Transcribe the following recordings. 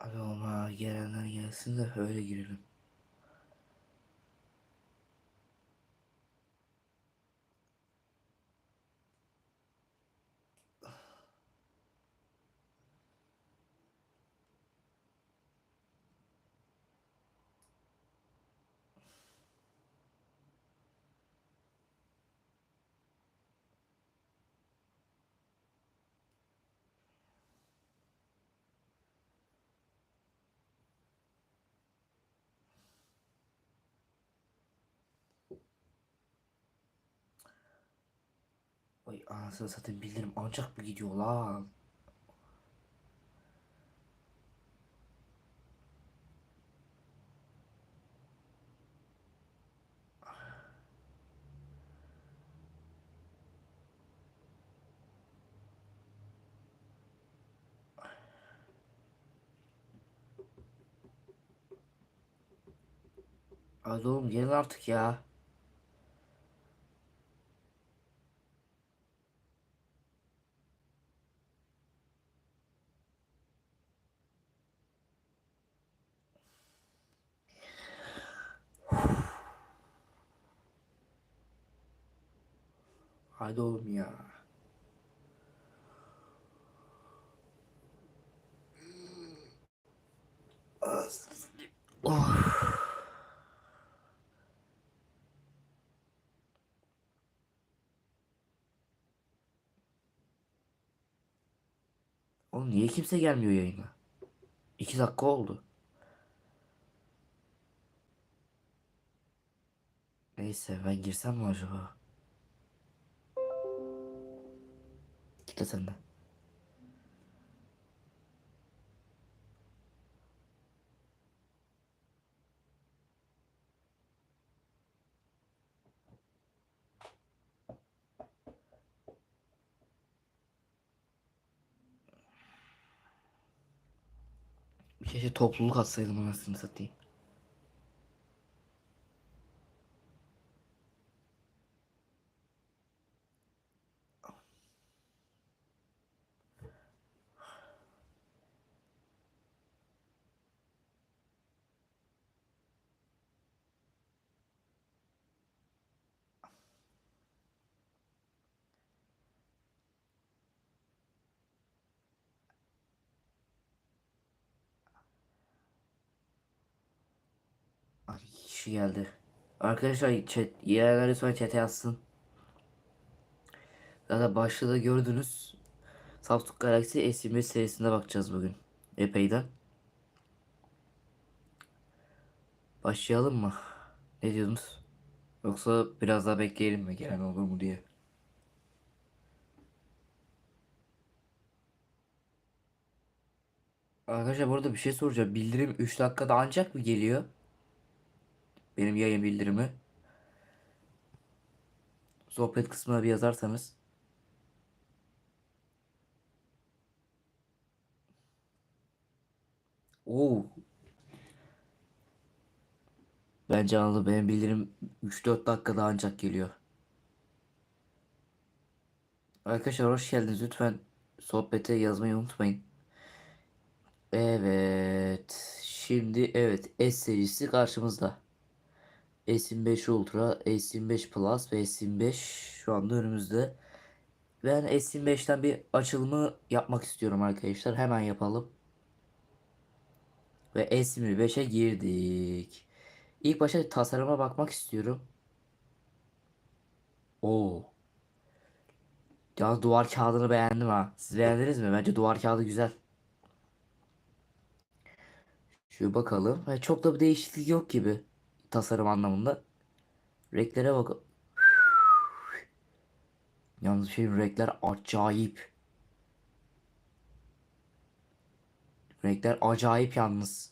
Hadi ama gelenler gelsin de öyle girelim. Ay anasını satayım bildirim ancak mı gidiyor lan? Hadi oğlum gelin artık ya. Hadi oğlum ya. Oh. Oğlum niye kimse gelmiyor yayına? İki dakika oldu. Neyse ben girsem mi acaba? Kitle sen de. Keşke topluluk atsaydım anasını satayım. Ay kişi geldi. Arkadaşlar chat, yerler lütfen chat'e yazsın. Zaten başta da gördünüz. Samsung Galaxy S25 serisine bakacağız bugün. Epeyden. Başlayalım mı? Ne diyorsunuz? Yoksa biraz daha bekleyelim mi gelen olur mu diye. Arkadaşlar burada bir şey soracağım. Bildirim 3 dakikada ancak mı geliyor? Benim yayın bildirimi. Sohbet kısmına bir yazarsanız. Oo. Bence anladım. Benim bildirim 3-4 dakikada ancak geliyor. Arkadaşlar hoş geldiniz. Lütfen sohbete yazmayı unutmayın. Evet. Şimdi evet S serisi karşımızda. S25 Ultra, S25 Plus ve S25 şu anda önümüzde. Ben S25'ten bir açılımı yapmak istiyorum arkadaşlar. Hemen yapalım. Ve S25'e girdik. İlk başta tasarıma bakmak istiyorum. Oo. Ya duvar kağıdını beğendim ha. Siz beğendiniz mi? Bence duvar kağıdı güzel. Şöyle bakalım. Ha, çok da bir değişiklik yok gibi. Tasarım anlamında. Renklere bak. Yalnız şey renkler acayip. Renkler acayip yalnız.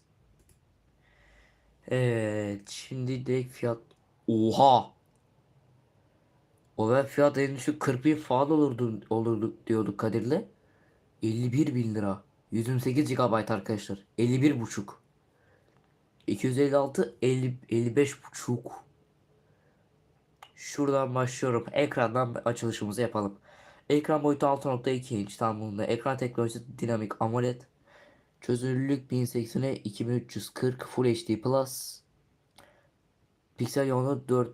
Evet. Şimdi direkt fiyat. Oha. O ben fiyat en düşük 40 bin falan olurdu, olurdu diyorduk Kadir'le. 51 bin lira. 128 GB arkadaşlar. 51 buçuk. 256 50, 55 buçuk. Şuradan başlıyorum. Ekrandan açılışımızı yapalım. Ekran boyutu 6.2 inç tamamında. Ekran teknolojisi dinamik AMOLED. Çözünürlük 1080'e 2340 Full HD Plus. Piksel yoğunluğu 4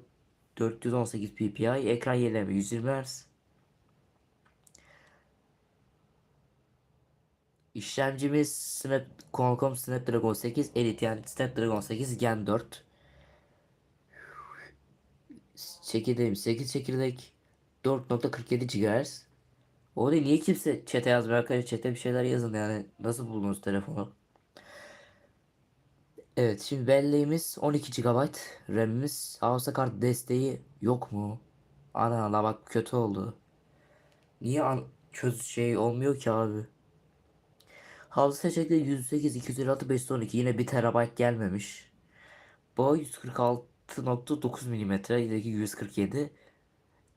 418 ppi. Ekran yenileme 120 Hz. İşlemcimiz Snap Qualcomm Snapdragon 8 Elite yani Snapdragon 8 Gen 4. Çekirdeğim 8 çekirdek 4.47 GHz. O da niye kimse chat'e yazmıyor arkadaşlar chat'e bir şeyler yazın yani nasıl buldunuz telefonu? Evet şimdi belleğimiz 12 GB RAM'imiz hafıza kart desteği yok mu? Ana la bak kötü oldu. Niye an çöz şey olmuyor ki abi? Hafıza seçenekleri 108, 256, 512 yine 1 TB gelmemiş. Bu 146.9 mm ileriki 147.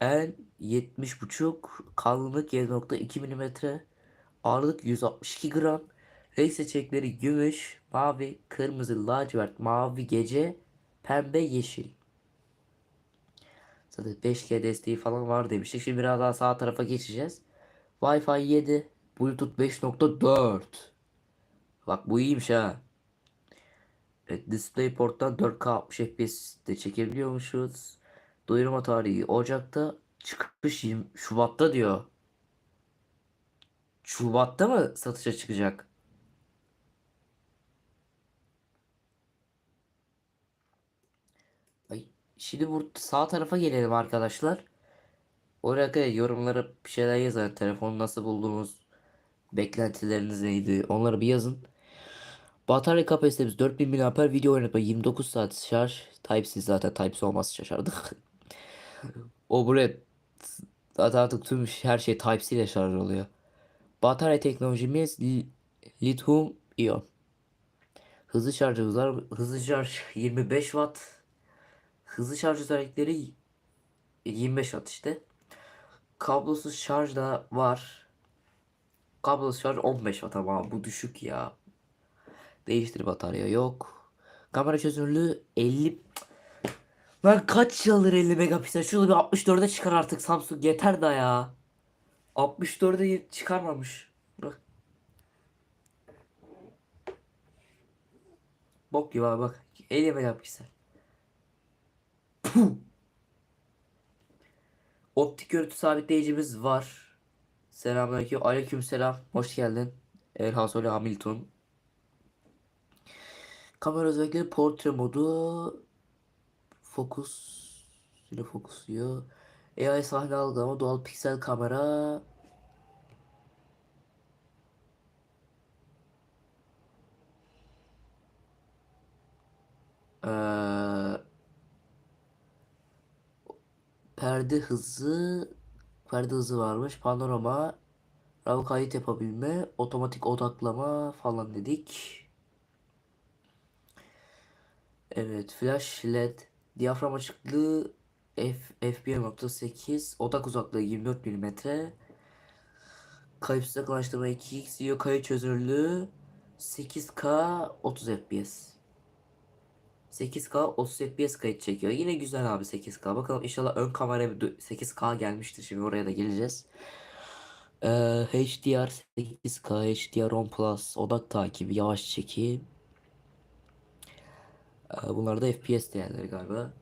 En 70.5 kalınlık 7.2 mm ağırlık 162 gram. Renk seçenekleri gümüş mavi kırmızı lacivert mavi gece pembe yeşil. Zaten 5G desteği falan var demiştik. Şimdi biraz daha sağ tarafa geçeceğiz. Wi-Fi 7 Bluetooth 5.4 bak bu iyiymiş ha Evet, DisplayPort'tan 4K 60 FPS de çekebiliyormuşuz. Duyurma tarihi Ocak'ta çıkış 20 Şubat'ta diyor. Şubat'ta mı satışa çıkacak? Ay, şimdi bu sağ tarafa gelelim arkadaşlar. Oraya yorumlara bir şeyler yazın. Telefonu nasıl buldunuz? Beklentileriniz neydi? Onları bir yazın. Batarya kapasitemiz 4000 mAh video oynatma 29 saat şarj. Type-C zaten Type-C olmazsa şaşardık. o buraya zaten artık tüm her şey Type-C ile şarj oluyor. Batarya teknolojimiz li- lityum iyon. Hızlı şarjımız var. Hızlı şarj 25 watt. Hızlı şarj özellikleri 25 watt işte. Kablosuz şarj da var. Kablosuz şarj 15 watt ama bu düşük ya. Değiştir batarya yok. Kamera çözünürlüğü 50 Lan kaç yıldır 50 megapiksel? Şunu bir 64'e çıkar artık Samsung yeter da ya. 64'e çıkarmamış. Bak. Bok gibi abi bak. 50 megapiksel. Puh. Optik görüntü sabitleyicimiz var. Selamünaleyküm. Aleykümselam. Hoş geldin. Erhan Soli Hamilton. Kamera özellikleri portre modu fokus yine fokusluyor. AI sahne algılama doğal piksel kamera Ee, perde hızı perde hızı varmış panorama RAW kayıt yapabilme otomatik odaklama falan dedik. Evet, flash led, diyafram açıklığı f f1.8, odak uzaklığı 24 mm, kayıpsız yakınlaştırma 2x, video kayıt çözünürlüğü 8K 30 fps. 8K 30 fps kayıt çekiyor. Yine güzel abi 8K. Bakalım inşallah ön kameraya bir 8K gelmiştir. Şimdi oraya da geleceğiz. Ee, HDR 8K, HDR 10 Plus, odak takibi, yavaş çekim. Ee, Bunlar da FPS değerleri galiba.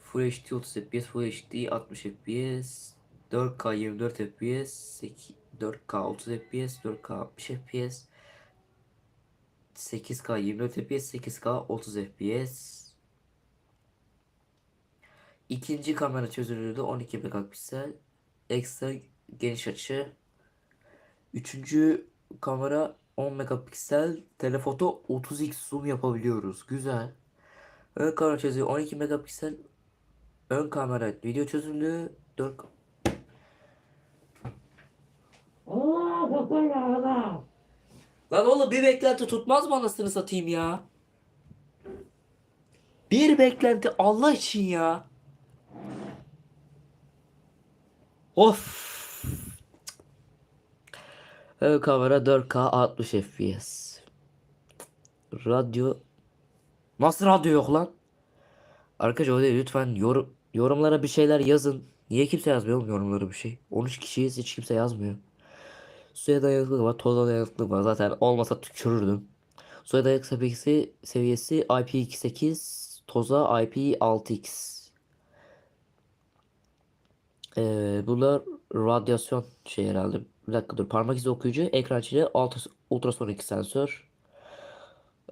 Full HD 30 FPS, Full HD 60 FPS, 4K 24 FPS, 8 4K 30 FPS, 4K 60 FPS, 8K 24 FPS, 8K 30 FPS. İkinci kamera çözünürlüğü de 12 megapiksel. Ekstra geniş açı. Üçüncü kamera 10 megapiksel. Telefoto 30x zoom yapabiliyoruz. Güzel. Ön kamera çözünürlüğü 12 megapiksel. Ön kamera video çözünürlüğü 4 Lan oğlum bir beklenti tutmaz mı anasını satayım ya? Bir beklenti Allah için ya. Of. Ön kamera 4K 60 FPS. Radyo Nasıl radyo yok lan? Arkadaşlar lütfen yorum, yorumlara bir şeyler yazın. Niye kimse yazmıyor yorumlara bir şey? 13 kişiyiz hiç kimse yazmıyor. Suya dayanıklılık var, toza dayanıklılık var. Zaten olmasa tükürürdüm. Suya dayanıklı seviyesi, seviyesi IP28, toza IP6X. Ee, bunlar radyasyon şey herhalde. Bir dakika dur. Parmak izi okuyucu, ekran ultras ultrasonik sensör.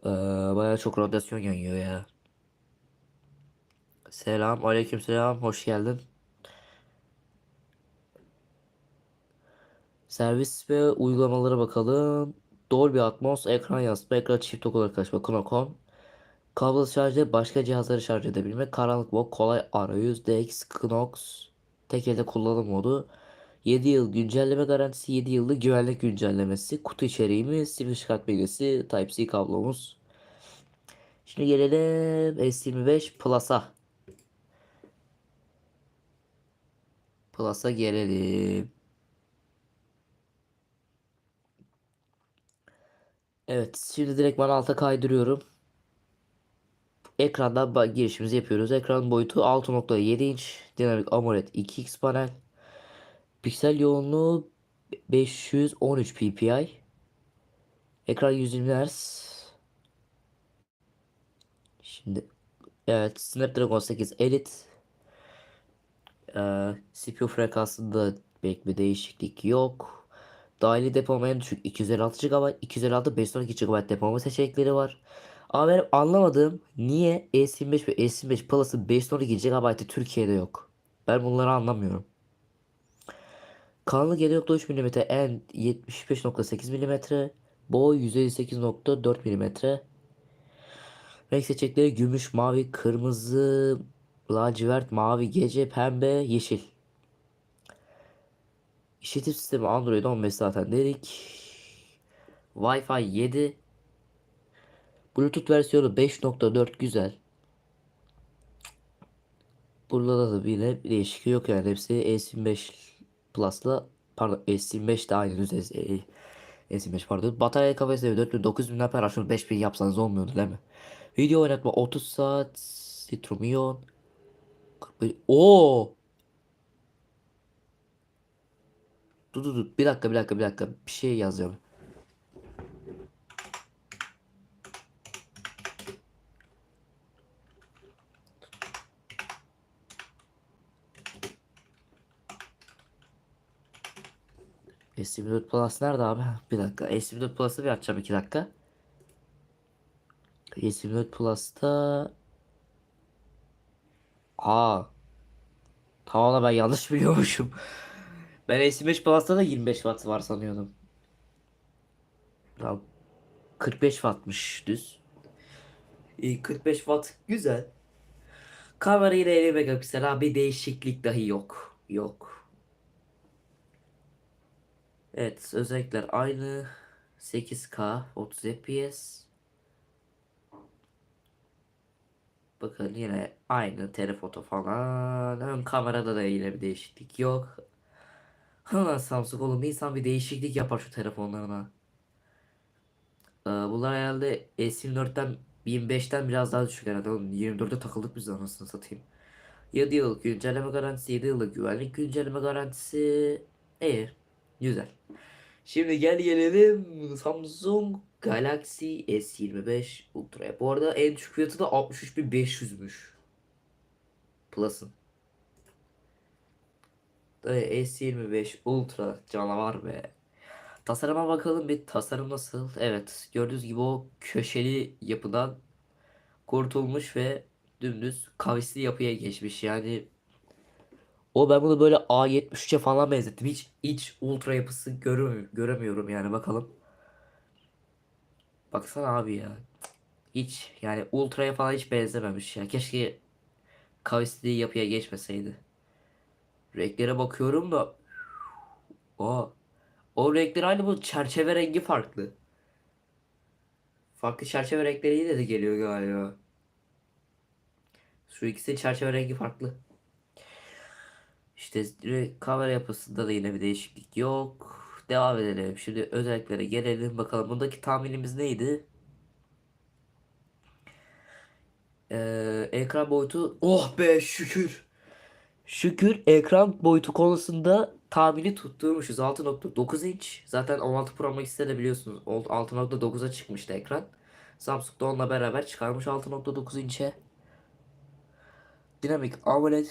Ee, bayağı çok radyasyon yayıyor ya. Selam, aleykümselam, hoş geldin. Servis ve uygulamalara bakalım. Dolby Atmos, ekran yansıtma, ekran çift olarak açma, Knocon. Kablosuz şarjı başka cihazları şarj edebilme, karanlık mod, kolay arayüz, DX, Knox, tek elde kullanım modu. 7 yıl güncelleme garantisi, 7 yıllık güvenlik güncellemesi, kutu içeriğimiz, sim kart bilgisi, Type-C kablomuz. Şimdi gelelim S25 Plus'a. Plus'a gelelim. Evet, şimdi direkt ben alta kaydırıyorum. Ekrandan girişimizi yapıyoruz. Ekran boyutu 6.7 inç. Dinamik AMOLED 2x panel. Piksel yoğunluğu 513 ppi. Ekran 120 Hz. Şimdi evet Snapdragon 8 Elite. Ee, CPU frekansında pek bir değişiklik yok. Dahili depolama en düşük 256 GB, 256 512 GB depolama seçenekleri var. Ama benim anlamadığım niye S25 ve S25 Plus'ın 512 GB'ı Türkiye'de yok. Ben bunları anlamıyorum. Kalınlık 7.3 mm, en 75.8 mm, boy 158.4 mm. Renk seçenekleri gümüş, mavi, kırmızı, lacivert, mavi, gece, pembe, yeşil. İşletim sistemi Android 15 zaten dedik. Wi-Fi 7. Bluetooth versiyonu 5.4 güzel. Burada da yine bir değişiklik yok yani hepsi S25 Plus'la pardon S25 de aynı düz S- S25 pardon. Batarya kapasitesi 4000 9000 mAh şunu 5000 yapsanız olmuyordu değil mi? Video oynatma 30 saat Citroen Ion 45 Oo! Dur dur dur bir dakika bir dakika bir dakika bir şey yazacağım. S24 Plus nerede abi? Bir dakika. S24 Plus'ı bir açacağım 2 dakika. S24 Plus'ta Aa. Tamam ben yanlış biliyormuşum. Ben S25 Plus'ta da 25 Watt var sanıyordum. Tamam. 45 Watt'mış düz. İyi 45 Watt güzel. Kamera yine 50 megapiksel abi değişiklik dahi yok. Yok. Evet özellikler aynı. 8K 30 FPS. Bakın yine aynı telefoto falan. Ön kamerada da yine bir değişiklik yok. Ulan Samsung oğlum insan bir değişiklik yapar şu telefonlarına. Ee, bunlar herhalde S24'ten 25'ten biraz daha düşük herhalde oğlum. 24'e takıldık biz anasını satayım. 7 yıllık güncelleme garantisi, 7 yıllık güvenlik güncelleme garantisi. İyi. Güzel. Şimdi gel gelelim Samsung Galaxy S25 Ultra'ya. Bu arada en düşük fiyatı da 63.500'müş. Plus'ın. Dayı S25 Ultra canavar be. Tasarıma bakalım bir tasarım nasıl? Evet gördüğünüz gibi o köşeli yapıdan kurtulmuş ve dümdüz kavisli yapıya geçmiş. Yani o ben bunu böyle A73'e falan benzettim. Hiç iç ultra yapısı göremiyorum, göremiyorum yani bakalım. Baksana abi ya. Hiç yani ultraya falan hiç benzememiş ya. Keşke kavisli yapıya geçmeseydi. Renklere bakıyorum da o o renkler aynı bu çerçeve rengi farklı. Farklı çerçeve renkleriyle de geliyor galiba. Şu ikisi çerçeve rengi farklı. İşte kamera yapısında da yine bir değişiklik yok. Devam edelim. Şimdi özelliklere gelelim bakalım. Bundaki tahminimiz neydi? Ee, ekran boyutu oh be şükür. Şükür ekran boyutu konusunda tahmini tutturmuşuz 6.9 inç. Zaten 16 Pro Max'te de biliyorsunuz 6.9'a çıkmıştı ekran. Samsung da onunla beraber çıkarmış 6.9 inçe. Dinamik AMOLED.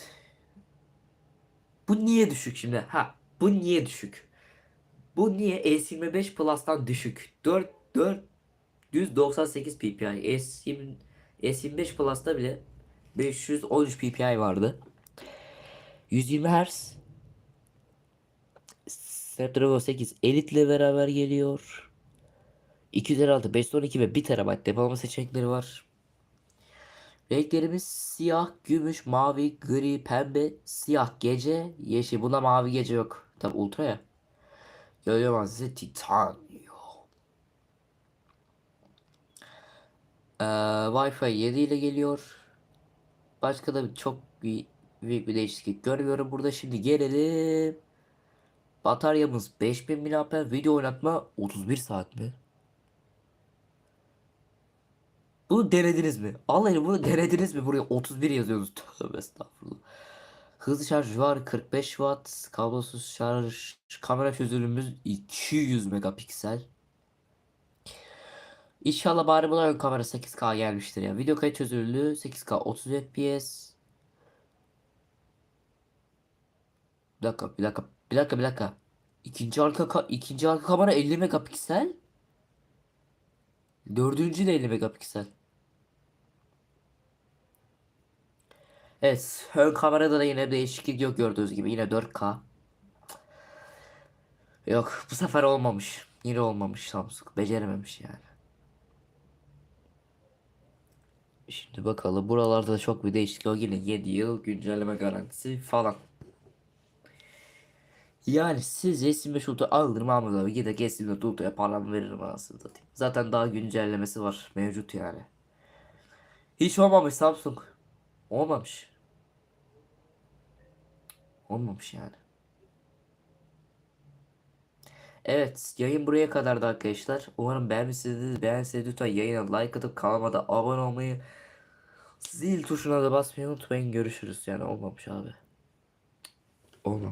Bu niye düşük şimdi? Ha, bu niye düşük? Bu niye S25 Plus'tan düşük? 4 498 ppi. S20 S25 Plus'ta bile 513 ppi vardı. 120 Hz Snapdragon 8 Elite ile beraber geliyor. 256, 512 ve 1 TB depolama seçenekleri var. Renklerimiz siyah, gümüş, mavi, gri, pembe, siyah gece, yeşil. Buna mavi gece yok. Tabi ultra ya. Gölge malzemesi titanyum. Ee, Wi-Fi 7 ile geliyor. Başka da çok bir büyük bir değişiklik görmüyorum burada. Şimdi gelelim. Bataryamız 5000 mAh. Video oynatma 31 saat mi? Bunu denediniz mi? Allah'ım bunu denediniz mi? Buraya 31 yazıyorsunuz. Tövbe estağfurullah. Hızlı şarj var 45 watt. Kablosuz şarj. Kamera çözünürlüğümüz 200 megapiksel. İnşallah bari buna ön kamera 8K gelmiştir ya. Video kayıt çözünürlüğü 8K 30 FPS. Bir dakika, bir dakika, bir dakika, bir dakika. İkinci arka ka- ikinci arka kamera 50 megapiksel. Dördüncü de 50 megapiksel. Evet, ön kamerada da yine değişiklik yok gördüğünüz gibi. Yine 4K. Yok, bu sefer olmamış. Yine olmamış Samsung. Becerememiş yani. Şimdi bakalım. Buralarda da çok bir değişiklik yok. Yine 7 yıl güncelleme garantisi falan. Yani siz S25 Ultra alır mı almaz abi? Gidek S24 Ultra'ya param veririm anasını satayım. Zaten daha güncellemesi var. Mevcut yani. Hiç olmamış Samsung. Olmamış. Olmamış yani. Evet yayın buraya kadardı arkadaşlar. Umarım beğenmişsinizdir. Beğendiyseniz lütfen yayına like atıp kanalıma da abone olmayı zil tuşuna da basmayı unutmayın. Görüşürüz yani olmamış abi. Olmamış.